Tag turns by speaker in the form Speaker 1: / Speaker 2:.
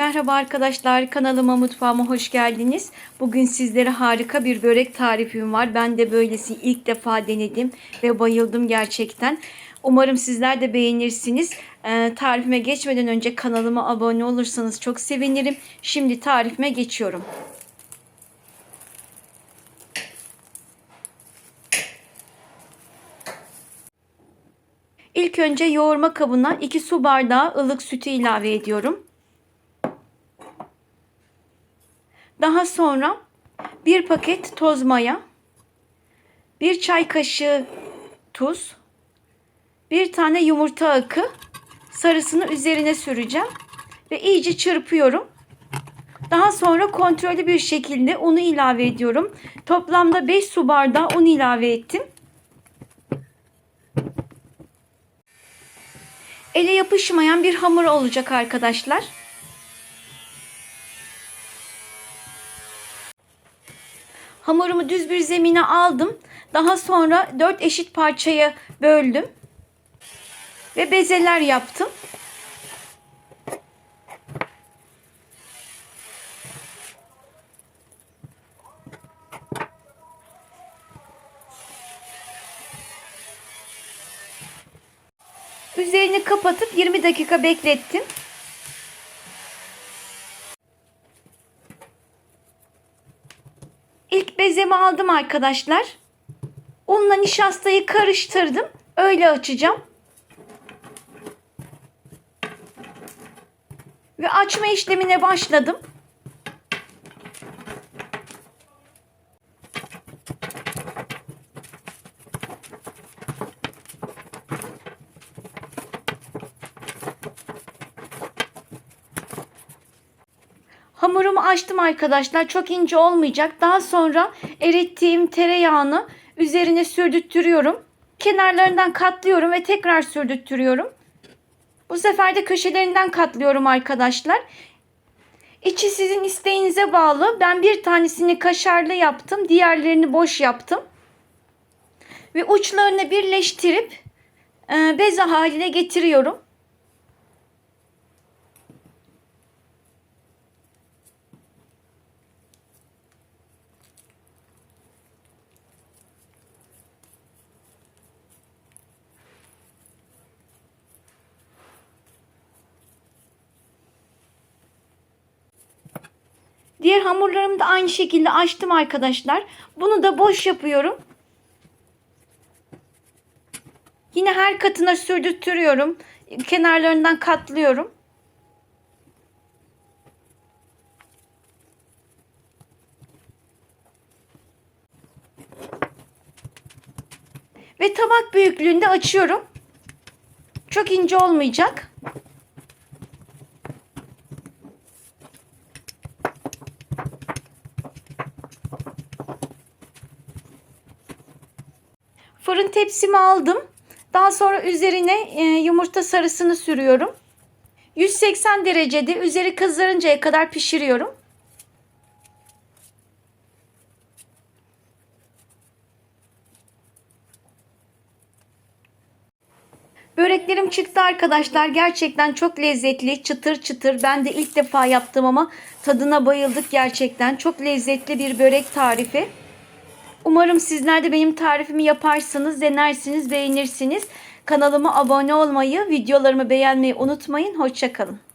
Speaker 1: Merhaba arkadaşlar kanalıma mutfağıma hoş geldiniz. Bugün sizlere harika bir börek tarifim var. Ben de böylesi ilk defa denedim ve bayıldım gerçekten. Umarım sizler de beğenirsiniz. Ee, tarifime geçmeden önce kanalıma abone olursanız çok sevinirim. Şimdi tarifime geçiyorum. İlk önce yoğurma kabına 2 su bardağı ılık sütü ilave ediyorum. Daha sonra bir paket toz maya, bir çay kaşığı tuz, bir tane yumurta akı sarısını üzerine süreceğim ve iyice çırpıyorum. Daha sonra kontrollü bir şekilde unu ilave ediyorum. Toplamda 5 su bardağı un ilave ettim. Ele yapışmayan bir hamur olacak arkadaşlar. Hamurumu düz bir zemine aldım. Daha sonra 4 eşit parçaya böldüm. Ve bezeler yaptım. Üzerini kapatıp 20 dakika beklettim. İlk bezemi aldım arkadaşlar. Unla nişastayı karıştırdım. Öyle açacağım. Ve açma işlemine başladım. Hamurumu açtım arkadaşlar. Çok ince olmayacak. Daha sonra erittiğim tereyağını üzerine sürdürtüyorum. Kenarlarından katlıyorum ve tekrar sürdürtüyorum. Bu sefer de köşelerinden katlıyorum arkadaşlar. İçi sizin isteğinize bağlı. Ben bir tanesini kaşarlı yaptım. Diğerlerini boş yaptım. Ve uçlarını birleştirip e, beze haline getiriyorum. Diğer hamurlarımı da aynı şekilde açtım arkadaşlar. Bunu da boş yapıyorum. Yine her katına sürdürtüyorum. Kenarlarından katlıyorum. Ve tabak büyüklüğünde açıyorum. Çok ince olmayacak. Fırın tepsimi aldım. Daha sonra üzerine e, yumurta sarısını sürüyorum. 180 derecede üzeri kızarıncaya kadar pişiriyorum. Böreklerim çıktı arkadaşlar. Gerçekten çok lezzetli. Çıtır çıtır. Ben de ilk defa yaptım ama tadına bayıldık gerçekten. Çok lezzetli bir börek tarifi. Umarım sizler de benim tarifimi yaparsınız, denersiniz, beğenirsiniz. Kanalıma abone olmayı, videolarımı beğenmeyi unutmayın. Hoşçakalın.